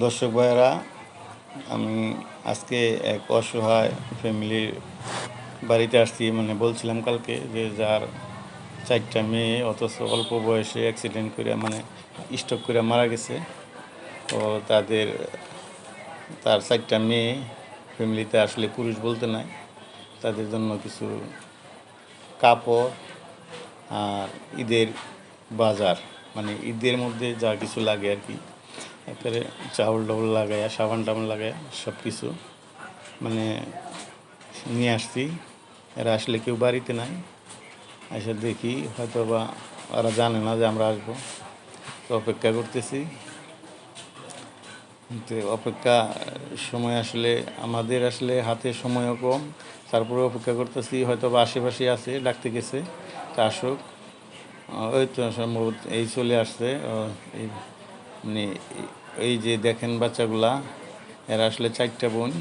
দর্শক ভাইয়েরা, আমি আজকে এক অসহায় ফ্যামিলির বাড়িতে আসছি। মানে বলছিলাম কালকে যে যার চারটা মেয়ে, অথচ অল্প বয়সে অ্যাক্সিডেন্ট করে মানে স্ট্রোক করে মারা গেছে। তো তাদের, তার চারটা মেয়ে ফ্যামিলিতে আসলে পুরুষ বলতে নাই। তাদের জন্য কিছু কাপড় আর ঈদের বাজার মানে ঈদের মধ্যে যা কিছু লাগে আর কি। একেবারে চাউল ডাউল লাগায়া সাবান টাবান লাগায়া সব কিছু মানে নিয়ে আসছি। এরা আসলে কেউ বাড়িতে নাই। এসে দেখি হয়তো বা ওরা জানে না যে আমরা আসব। তো অপেক্ষা করতেছি। তো অপেক্ষা সময় আসলে আমাদের আসলে হাতে সময়ও কম। তারপরে অপেক্ষা করতেছি হয়তো বা আশেপাশে আছে, ডাকতে গেছে। তা আসুক। ওই তো সম্ভবত এই চলে আসছে। মানে এই- যে দেখেন বাচ্চাগুলা, এরা আসলে চারটা বোন,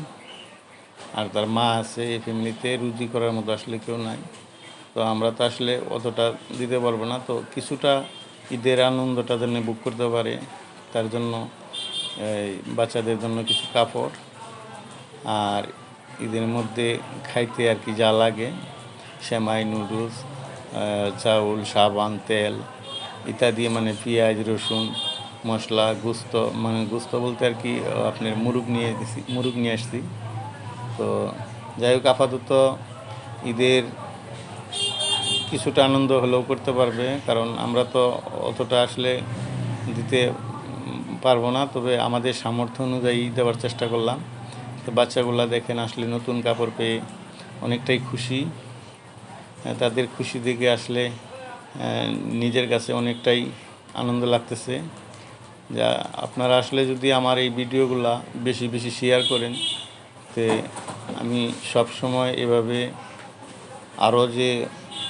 আর তার মা আছে এই ফ্যামিলিতে রুজি করার মতো আসলে কেউ নাই। তো আমরা তো আসলে অতটা দিতে পারব না। তো কিছুটা ঈদের আনন্দটা যেন বুক করতে পারে, তার জন্য এই বাচ্চাদের জন্য কিছু কাপড়, আর ঈদের মধ্যে খাইতে আর কি যা লাগে, সেমাই নুডলস চাউল, সাবান, তেল ইত্যাদি মানে পেঁয়াজ, রসুন মশলা, গুস্ত মানে গুস্ত বলতে আর কি আপনার মুরুগ নিয়ে দিছি, মুরগ নিয়ে আসছি। তো যাই হোক, আপাতত ঈদের কিছুটা আনন্দ হলেও করতে পারবে, কারণ আমরা তো অতটা আসলে দিতে পারব না, তবে আমাদের সামর্থ্য অনুযায়ী দেওয়ার চেষ্টা করলাম। তো বাচ্চাগুলা দেখেন আসলে নতুন কাপড় পেয়ে অনেকটাই খুশি। তাদের খুশি দেখে আসলে নিজের কাছে অনেকটাই আনন্দ লাগতেছে। যা আপনারা আসলে যদি আমার এই ভিডিওগুলা বেশি বেশি শেয়ার করেন, তে আমি সব সময় এভাবে আরও যে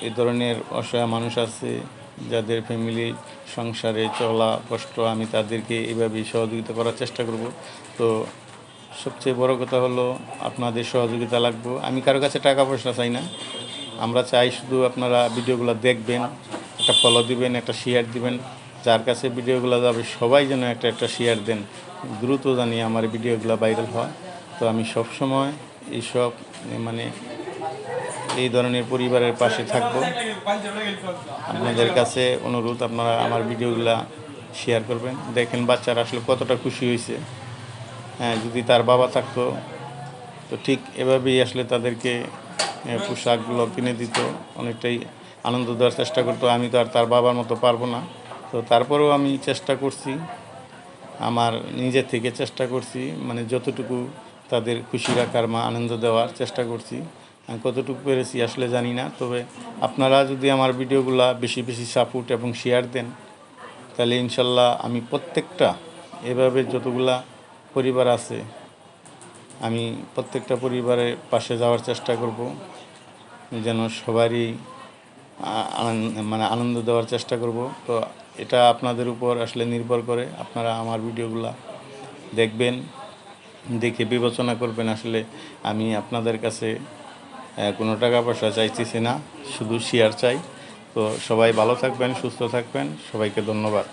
এ ধরনের অসহায় মানুষ আছে, যাদের ফ্যামিলি সংসারে চলা কষ্ট, আমি তাদেরকে এভাবেই সহযোগিতা করার চেষ্টা করব। তো সবচেয়ে বড় কথা হলো আপনাদের সহযোগিতা লাগবে। আমি কারও কাছে টাকা পয়সা চাই না। আমরা চাই শুধু আপনারা ভিডিওগুলো দেখবেন, একটা ফলো দিবেন, একটা শেয়ার দিবেন। যার কাছে ভিডিওগুলো যাবে, সবাই যেন একটা একটা শেয়ার দেন। দ্রুত জানি আমার ভিডিওগুলো ভাইরাল হয়। তো আমি সব সময় এইসব মানে এই ধরনের পরিবারের পাশে থাকব। আপনাদের কাছে অনুরোধ, আপনারা আমার ভিডিওগুলা শেয়ার করবেন। দেখেন বাচ্চারা আসলে কতটা খুশি হয়েছে। হ্যাঁ যদি তার বাবা থাকতো, তো ঠিক এভাবেই আসলে তাদেরকে পোশাকগুলো কিনে দিত। অনেকটাই আনন্দ দেওয়ার চেষ্টা করতো। আমি তো আর তার বাবার মতো পারব না। তো তারপরেও আমি চেষ্টা করছি, আমার নিজের থেকে চেষ্টা করছি মানে যতটুকু তাদের খুশি রাখার মা আনন্দ দেওয়ার চেষ্টা করছি। আমি কতটুকু পেরেছি আসলে জানি না, তবে আপনারা যদি আমার ভিডিওগুলা বেশি বেশি সাপোর্ট এবং শেয়ার দেন, তাহলে ইনশাল্লাহ আমি প্রত্যেকটা, এভাবে যতগুলা পরিবার আছে, আমি প্রত্যেকটা পরিবারের পাশে যাওয়ার চেষ্টা করব। যেন সবারই মানে আনন্দ দেওয়ার চেষ্টা করব। তো এটা আপনাদের উপর আসলে নির্ভর করে। আপনারা আমার ভিডিওগুলো দেখবেন, দেখে বিবেচনা করবেন আসলে আমি আপনাদের কাছে কোনো টাকা পয়সা চাইতেছি না, শুধু শেয়ার চাই। তো সবাই ভালো থাকবেন, সুস্থ থাকবেন, সবাইকে ধন্যবাদ।